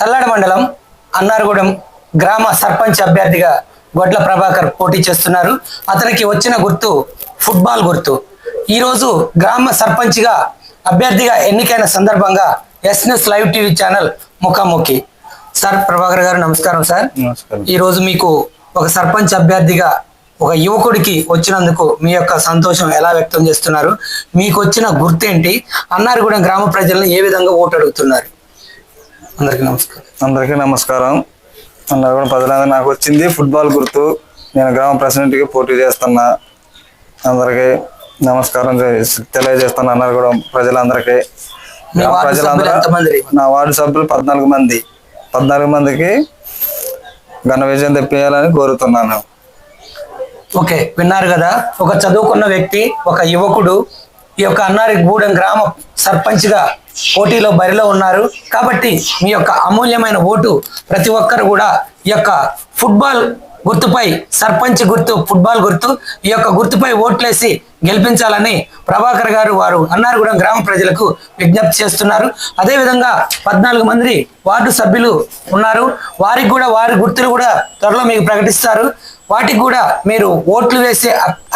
తల్లాడ మండలం అన్నారగూడెం గ్రామ సర్పంచ్ అభ్యర్థిగా గొడ్ల ప్రభాకర్ పోటీ చేస్తున్నారు. అతనికి వచ్చిన గుర్తు ఫుట్బాల్ గుర్తు. ఈరోజు గ్రామ సర్పంచ్గా అభ్యర్థిగా ఎన్నికైన సందర్భంగా S news live TV channel ముఖాముఖి. సార్ ప్రభాకర్ గారు నమస్కారం సార్. ఈరోజు మీకు ఒక సర్పంచ్ అభ్యర్థిగా ఒక యువకుడికి వచ్చినందుకు మీ యొక్క సంతోషం ఎలా వ్యక్తం చేస్తున్నారు? మీకు వచ్చిన గుర్తేంటి? అన్నారగూడెం గ్రామ ప్రజలను ఏ విధంగా ఓటు అడుగుతున్నారు అందరికీ నమస్కారం. అందరికీ నమస్కారం. అందరూ కూడా ప్రజలందరూ నాకు వచ్చింది. ఫుట్బాల్ గుర్తు. నేను గ్రామ ప్రెసిడెంట్కి పోటీ చేస్తున్నా. అందరికీ నమస్కారం చే- తెలియజేస్తున్నా అన్నారు కూడా ప్రజలందరికీ. ఎంతమంది? నా వార్డు సభ్యులు పద్నాలుగు మంది. పద్నాలుగు మందికి ఘన విజయం తెప్పియాలని కోరుతున్నాను. ఓకే విన్నారు కదా? ఒక చదువుకున్న వ్యక్తి ఒక యువకుడు ఈ యొక్క అన్నారి గూడెం గ్రామ సర్పంచ్గా పోటీలో బరిలో ఉన్నారు. కాబట్టి మీ యొక్క అమూల్యమైన ఓటు ప్రతి ఒక్కరు కూడా ఈ యొక్క ఫుట్బాల్ గుర్తుపై సర్పంచ్ గుర్తు ఫుట్బాల్ గుర్తు ఈ యొక్క గుర్తుపై ఓట్లేసి గెలిపించాలని ప్రభాకర్ గారు వారు అన్నారగూడెం గ్రామ ప్రజలకు విజ్ఞప్తి చేస్తున్నారు. అదేవిధంగా పద్నాలుగు మంది వార్డు సభ్యులు ఉన్నారు. వారికి కూడా వారి గుర్తులు కూడా త్వరలో మీకు ప్రకటిస్తారు. వాటికి కూడా మీరు ఓట్లు వేసే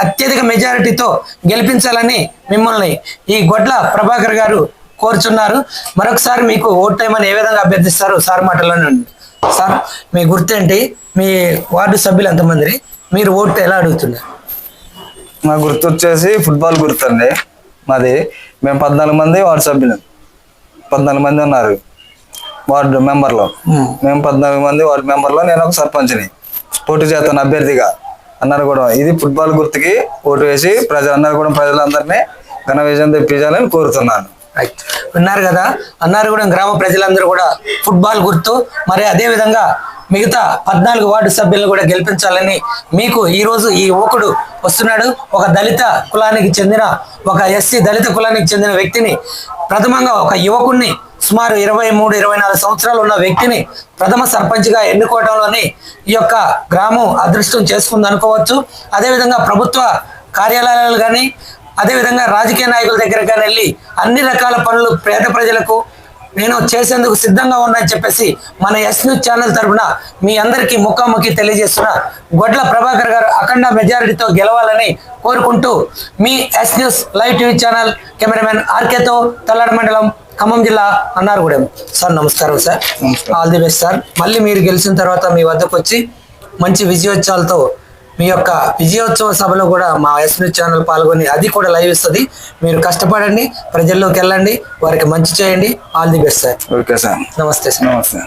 అత్యధిక మెజారిటీతో గెలిపించాలని మిమ్మల్ని ఈ గొడ్ల ప్రభాకర్ గారు కోరుచున్నారు. మరొకసారి మీకు ఓట్ టైమని ఏ విధంగా అభ్యర్థిస్తారు సార్ మాటలోనే. సార్ మీ గుర్తేంటి? మీ వార్డు సభ్యులు ఎంతమంది? మీరు ఓటు ఎలా అడుగుతున్నారు? మా గుర్తు వచ్చేసి ఫుట్బాల్ గుర్తు అండి. మాది మేము పద్నాలుగు మంది వార్డు సభ్యులు. పద్నాలుగు మంది ఉన్నారు వార్డు మెంబర్లో. మ్మ్. మేము పద్నాలుగు మంది వార్డు మెంబర్లో నేను ఒక సర్పంచ్ని పోటీ చేస్తాను అభ్యర్థిగా. అన్నారు కూడా. ఇది ఫుట్బాల్ గుర్తుకి ఓటు వేసి ప్రజలు అన్నారు కూడా ప్రజలందరినీ ఘన విజయం తెప్పించాలని కోరుతున్నాను. రైట్ విన్నారు కదా? అన్నారగూడెం గ్రామ ప్రజలందరూ కూడా ఫుట్బాల్ గుర్తు. మరి అదేవిధంగా మిగతా పద్నాలుగు వార్డు సభ్యులను కూడా గెలిపించాలని మీకు ఈరోజు ఈ యువకుడు వస్తున్నాడు. ఒక దళిత కులానికి చెందిన ఒక ఎస్సీ దళిత కులానికి చెందిన వ్యక్తిని ప్రథమంగా ఒక యువకుడిని సుమారు ఇరవై మూడు ఇరవై నాలుగు సంవత్సరాలు ఉన్న వ్యక్తిని ప్రథమ సర్పంచ్గా ఎన్నుకోవడంలోని ఈ యొక్క గ్రామం అదృష్టం చేసుకుంది అనుకోవచ్చు అదేవిధంగా ప్రభుత్వ కార్యాలయాలు కానీ అదేవిధంగా రాజకీయ నాయకుల దగ్గర కానీ వెళ్ళి అన్ని రకాల పనులు పేద ప్రజలకు నేను చేసేందుకు సిద్ధంగా ఉన్నానని చెప్పేసి మన ఎస్ న్యూస్ ఛానల్ తరఫున మీ అందరికీ ముఖాముఖి తెలియజేస్తున్న గొడ్ల ప్రభాకర్ గారు అఖండ మెజారిటీతో గెలవాలని కోరుకుంటూ మీ S news live TV channel cameraman ఆర్కేతో Tallada మండలం ఖమ్మం జిల్లా అన్నారగూడెం. సార్ నమస్కారం sir. All the best sir. మళ్ళీ మీరు గెలిచిన తర్వాత మీ వద్దకు వచ్చి మంచి విజయోత్సవాలతో మీ యొక్క విజయోత్సవ సభలో కూడా మా ఎస్ఎన్ ఛానల్ పాల్గొని అది కూడా లైవ్ ఇస్తుంది. మీరు కష్టపడండి ప్రజల్లోకి వెళ్ళండి వారికి మంచి చేయండి. All the best sir okay sir నమస్తే సార్ నమస్తే.